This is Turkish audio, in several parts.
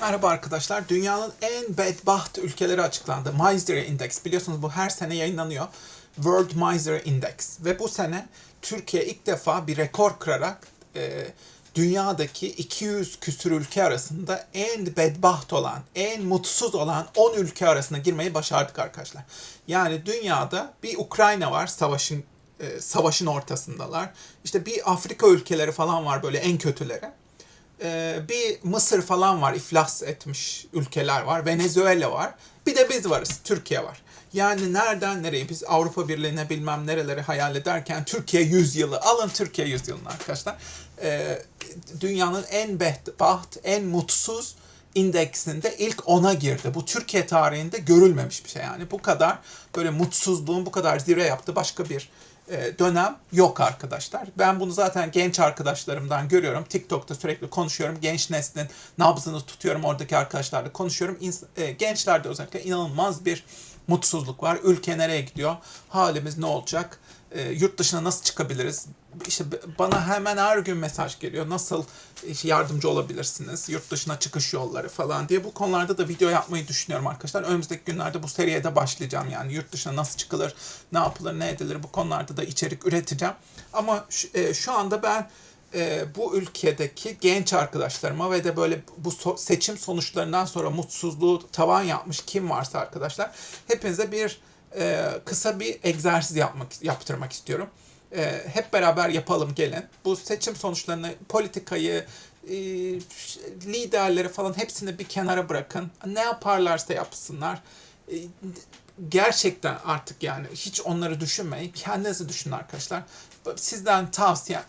Merhaba arkadaşlar. Dünyanın en bedbaht ülkeleri açıklandı. Misery Index. Biliyorsunuz bu her sene yayınlanıyor. World Misery Index. Ve bu sene Türkiye ilk defa bir rekor kırarak e, dünyadaki 200 küsür ülke arasında en bedbaht olan, en mutsuz olan 10 ülke arasına girmeyi başardık arkadaşlar. Yani dünyada bir Ukrayna var savaşın e, savaşın ortasındalar. İşte bir Afrika ülkeleri falan var böyle en kötüleri. Ee, bir Mısır falan var, iflas etmiş ülkeler var. Venezuela var. Bir de biz varız, Türkiye var. Yani nereden nereye biz Avrupa Birliği'ne bilmem nereleri hayal ederken Türkiye 100 yılı, alın Türkiye 100 yılını arkadaşlar. Ee, dünyanın en bedbaht, en mutsuz indeksinde ilk 10'a girdi. Bu Türkiye tarihinde görülmemiş bir şey yani. Bu kadar böyle mutsuzluğun bu kadar zirve yaptı başka bir e, dönem yok arkadaşlar. Ben bunu zaten genç arkadaşlarımdan görüyorum. TikTok'ta sürekli konuşuyorum. Genç neslin nabzını tutuyorum. Oradaki arkadaşlarla konuşuyorum. E, gençlerde özellikle inanılmaz bir mutsuzluk var. Ülke nereye gidiyor? Halimiz ne olacak? E, yurt dışına nasıl çıkabiliriz? İşte bana hemen her gün mesaj geliyor. Nasıl işte yardımcı olabilirsiniz? Yurt dışına çıkış yolları falan diye. Bu konularda da video yapmayı düşünüyorum arkadaşlar. Önümüzdeki günlerde bu seriye de başlayacağım. Yani yurt dışına nasıl çıkılır, ne yapılır, ne edilir bu konularda da içerik üreteceğim. Ama şu, e, şu anda ben e, bu ülkedeki genç arkadaşlarıma ve de böyle bu so- seçim sonuçlarından sonra mutsuzluğu tavan yapmış kim varsa arkadaşlar hepinize bir e, kısa bir egzersiz yapmak yaptırmak istiyorum. E, hep beraber yapalım gelin. Bu seçim sonuçlarını, politikayı, e, liderleri falan hepsini bir kenara bırakın. Ne yaparlarsa yapsınlar. E, gerçekten artık yani hiç onları düşünmeyin. Kendinizi düşünün arkadaşlar. Sizden tavsiye,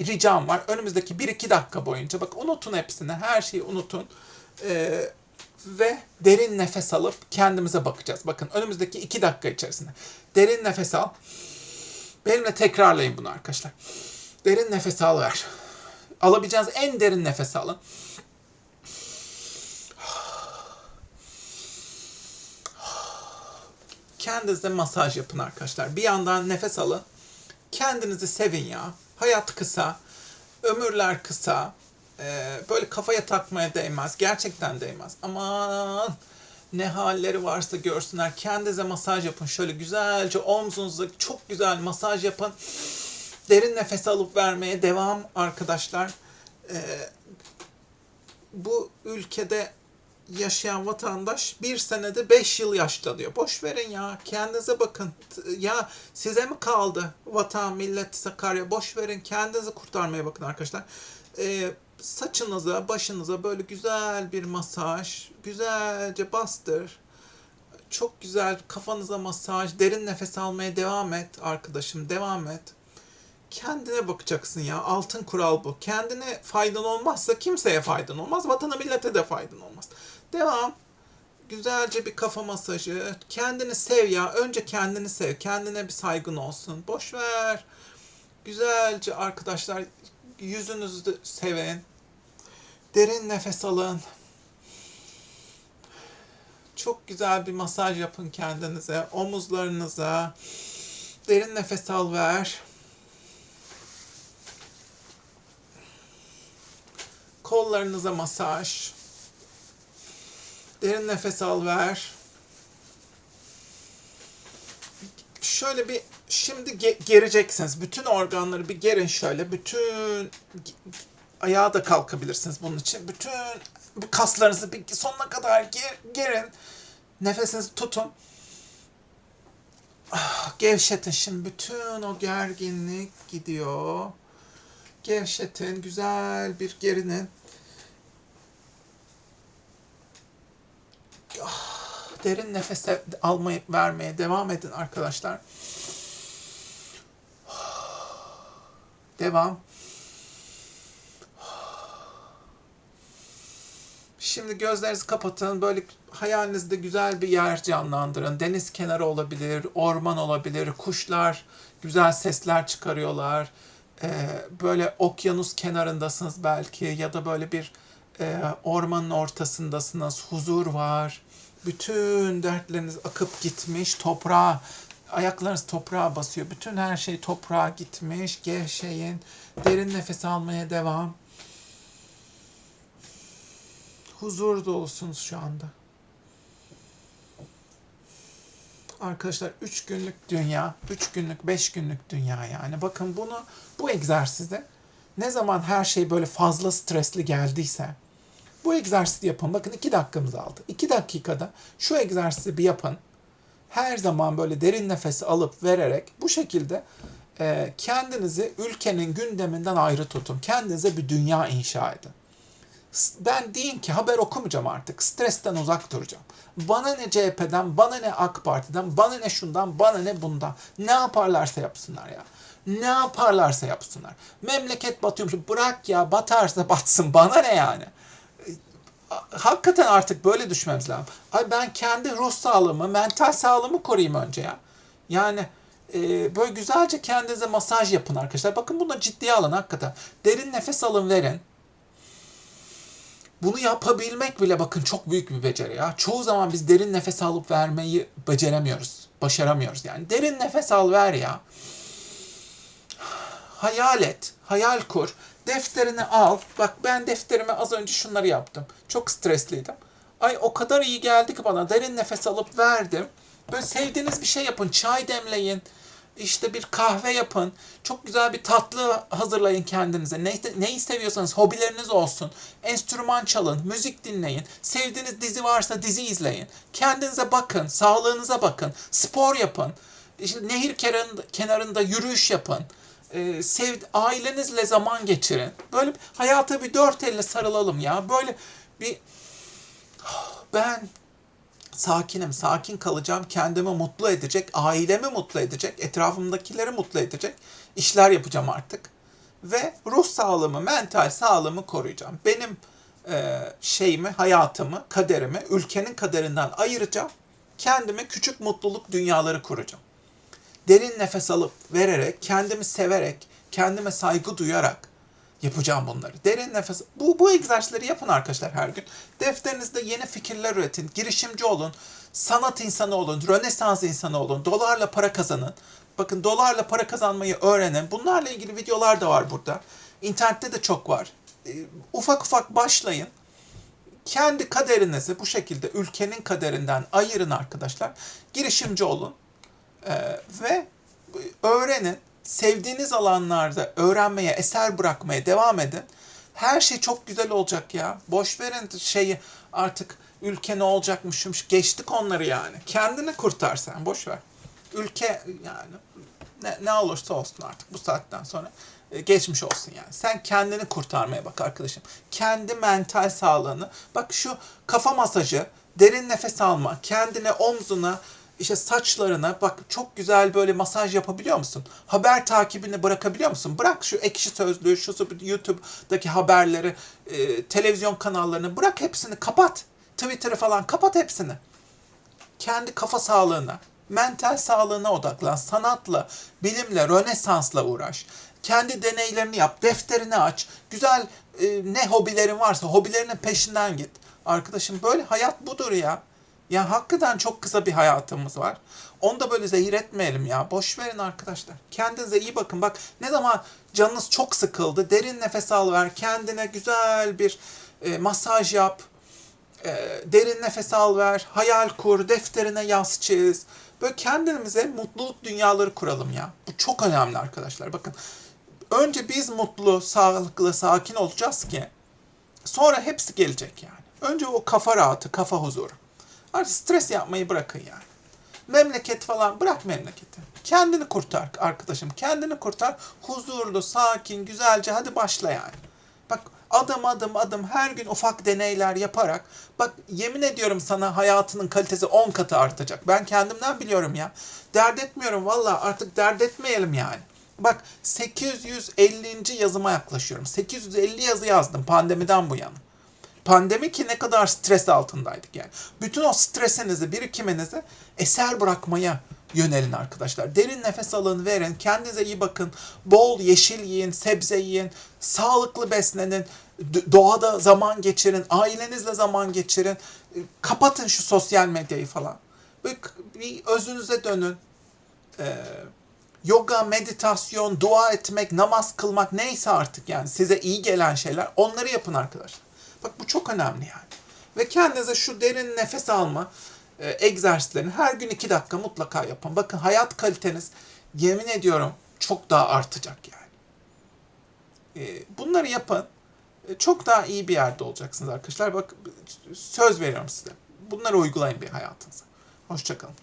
ricam var. Önümüzdeki 1-2 dakika boyunca bak unutun hepsini. Her şeyi unutun. Ee, ve derin nefes alıp kendimize bakacağız. Bakın önümüzdeki 2 dakika içerisinde. Derin nefes al. Benimle tekrarlayın bunu arkadaşlar. Derin nefes al ver. Alabileceğiniz en derin nefes alın. Kendinize masaj yapın arkadaşlar. Bir yandan nefes alın. Kendinizi sevin ya. Hayat kısa. Ömürler kısa. Ee, böyle kafaya takmaya değmez. Gerçekten değmez. Aman ne halleri varsa görsünler. Kendinize masaj yapın. Şöyle güzelce omzunuza çok güzel masaj yapın. Derin nefes alıp vermeye devam arkadaşlar. Ee, bu ülkede yaşayan vatandaş bir senede 5 yıl yaşlanıyor. Boş verin ya. Kendinize bakın. Ya size mi kaldı vatan, millet, Sakarya? Boş verin. Kendinizi kurtarmaya bakın arkadaşlar. Ee, saçınıza, başınıza böyle güzel bir masaj. Güzelce bastır. Çok güzel kafanıza masaj. Derin nefes almaya devam et arkadaşım. Devam et kendine bakacaksın ya. Altın kural bu. Kendine faydan olmazsa kimseye faydan olmaz. Vatana millete de faydan olmaz. Devam. Güzelce bir kafa masajı. Kendini sev ya. Önce kendini sev. Kendine bir saygın olsun. Boş ver. Güzelce arkadaşlar yüzünüzü sevin. Derin nefes alın. Çok güzel bir masaj yapın kendinize, omuzlarınıza. Derin nefes al ver. Kollarınıza masaj. Derin nefes al ver. Şöyle bir şimdi ge- gereceksiniz. Bütün organları bir gerin şöyle. Bütün ayağa da kalkabilirsiniz bunun için. Bütün bu kaslarınızı bir sonuna kadar ger- gerin. Nefesinizi tutun. Ah, gevşetin şimdi. Bütün o gerginlik gidiyor. Gevşetin. Güzel bir gerinin. Ah, Derin nefes almayı vermeye devam edin arkadaşlar. Devam. Şimdi gözlerinizi kapatın. Böyle hayalinizde güzel bir yer canlandırın. Deniz kenarı olabilir, orman olabilir, kuşlar güzel sesler çıkarıyorlar. Ee, böyle okyanus kenarındasınız belki ya da böyle bir e, ormanın ortasındasınız. Huzur var. Bütün dertleriniz akıp gitmiş. Toprağa, ayaklarınız toprağa basıyor. Bütün her şey toprağa gitmiş. Gevşeyin. Derin nefes almaya devam. huzur dolusunuz şu anda. Arkadaşlar 3 günlük dünya, 3 günlük, 5 günlük dünya yani. Bakın bunu bu egzersizde ne zaman her şey böyle fazla stresli geldiyse bu egzersizi yapın. Bakın 2 dakikamız aldı. 2 dakikada şu egzersizi bir yapın. Her zaman böyle derin nefesi alıp vererek bu şekilde e, kendinizi ülkenin gündeminden ayrı tutun. Kendinize bir dünya inşa edin. Ben deyin ki haber okumayacağım artık. Stresten uzak duracağım. Bana ne CHP'den, bana ne AK Parti'den, bana ne şundan, bana ne bundan. Ne yaparlarsa yapsınlar ya. Ne yaparlarsa yapsınlar. Memleket batıyormuş. Bırak ya batarsa batsın. Bana ne yani? Hakikaten artık böyle düşmemiz lazım. Ay ben kendi ruh sağlığımı, mental sağlığımı koruyayım önce ya. Yani e, böyle güzelce kendinize masaj yapın arkadaşlar. Bakın bunu ciddiye alın hakikaten. Derin nefes alın verin. Bunu yapabilmek bile bakın çok büyük bir beceri ya. Çoğu zaman biz derin nefes alıp vermeyi beceremiyoruz. Başaramıyoruz yani. Derin nefes al ver ya. Hayal et. Hayal kur. Defterini al. Bak ben defterime az önce şunları yaptım. Çok stresliydim. Ay o kadar iyi geldi ki bana. Derin nefes alıp verdim. Böyle sevdiğiniz bir şey yapın. Çay demleyin. İşte bir kahve yapın. Çok güzel bir tatlı hazırlayın kendinize. Ne, neyi seviyorsanız hobileriniz olsun. Enstrüman çalın, müzik dinleyin. Sevdiğiniz dizi varsa dizi izleyin. Kendinize bakın, sağlığınıza bakın. Spor yapın. İşte nehir kenarında, kenarında yürüyüş yapın. Ee, sev, ailenizle zaman geçirin. Böyle hayata bir dört elle sarılalım ya. Böyle bir ben sakinim, sakin kalacağım, kendimi mutlu edecek, ailemi mutlu edecek, etrafımdakileri mutlu edecek işler yapacağım artık. Ve ruh sağlığımı, mental sağlığımı koruyacağım. Benim e, şeyimi, hayatımı, kaderimi ülkenin kaderinden ayıracağım. Kendime küçük mutluluk dünyaları kuracağım. Derin nefes alıp vererek, kendimi severek, kendime saygı duyarak yapacağım bunları. Derin nefes. Bu, bu egzersizleri yapın arkadaşlar her gün. Defterinizde yeni fikirler üretin. Girişimci olun. Sanat insanı olun. Rönesans insanı olun. Dolarla para kazanın. Bakın dolarla para kazanmayı öğrenin. Bunlarla ilgili videolar da var burada. İnternette de çok var. Ee, ufak ufak başlayın. Kendi kaderinizi bu şekilde ülkenin kaderinden ayırın arkadaşlar. Girişimci olun. Ee, ve öğrenin sevdiğiniz alanlarda öğrenmeye, eser bırakmaya devam edin. Her şey çok güzel olacak ya. Boş verin şeyi artık ülke ne olacakmışmış. Geçtik onları yani. Kendini kurtar sen. Boş ver. Ülke yani ne, ne olursa olsun artık bu saatten sonra e, geçmiş olsun yani. Sen kendini kurtarmaya bak arkadaşım. Kendi mental sağlığını. Bak şu kafa masajı, derin nefes alma, kendine omzuna işte saçlarına bak çok güzel böyle masaj yapabiliyor musun? Haber takibini bırakabiliyor musun? Bırak şu ekşi sözlüğü, şu YouTube'daki haberleri, e, televizyon kanallarını bırak hepsini kapat. Twitter'ı falan kapat hepsini. Kendi kafa sağlığına, mental sağlığına odaklan. Sanatla, bilimle, rönesansla uğraş. Kendi deneylerini yap, defterini aç. Güzel e, ne hobilerin varsa hobilerinin peşinden git. Arkadaşım böyle hayat budur ya. Ya hakikaten çok kısa bir hayatımız var. Onu da böyle zehir etmeyelim ya. Boş verin arkadaşlar. Kendinize iyi bakın. Bak ne zaman canınız çok sıkıldı. Derin nefes al ver. Kendine güzel bir e, masaj yap. E, derin nefes al ver. Hayal kur. Defterine yaz çiz. Böyle kendimize mutluluk dünyaları kuralım ya. Bu çok önemli arkadaşlar. Bakın önce biz mutlu, sağlıklı, sakin olacağız ki sonra hepsi gelecek yani. Önce o kafa rahatı, kafa huzuru. Artık stres yapmayı bırakın yani. Memleket falan bırak memleketi. Kendini kurtar arkadaşım. Kendini kurtar. Huzurlu, sakin, güzelce hadi başla yani. Bak adım adım adım her gün ufak deneyler yaparak bak yemin ediyorum sana hayatının kalitesi 10 katı artacak. Ben kendimden biliyorum ya. Dert etmiyorum valla artık dert etmeyelim yani. Bak 850. yazıma yaklaşıyorum. 850 yazı yazdım pandemiden bu yana pandemi ki ne kadar stres altındaydık yani. Bütün o stresinizi, birikiminizi eser bırakmaya yönelin arkadaşlar. Derin nefes alın, verin. Kendinize iyi bakın. Bol yeşil yiyin, sebze yiyin. Sağlıklı beslenin. Doğada zaman geçirin. Ailenizle zaman geçirin. Kapatın şu sosyal medyayı falan. Bir, bir özünüze dönün. Ee, yoga, meditasyon, dua etmek, namaz kılmak neyse artık yani size iyi gelen şeyler onları yapın arkadaşlar. Bak bu çok önemli yani. Ve kendinize şu derin nefes alma e, egzersizlerini her gün iki dakika mutlaka yapın. Bakın hayat kaliteniz yemin ediyorum çok daha artacak yani. E, bunları yapın. E, çok daha iyi bir yerde olacaksınız arkadaşlar. Bak söz veriyorum size. Bunları uygulayın bir hayatınıza. Hoşçakalın.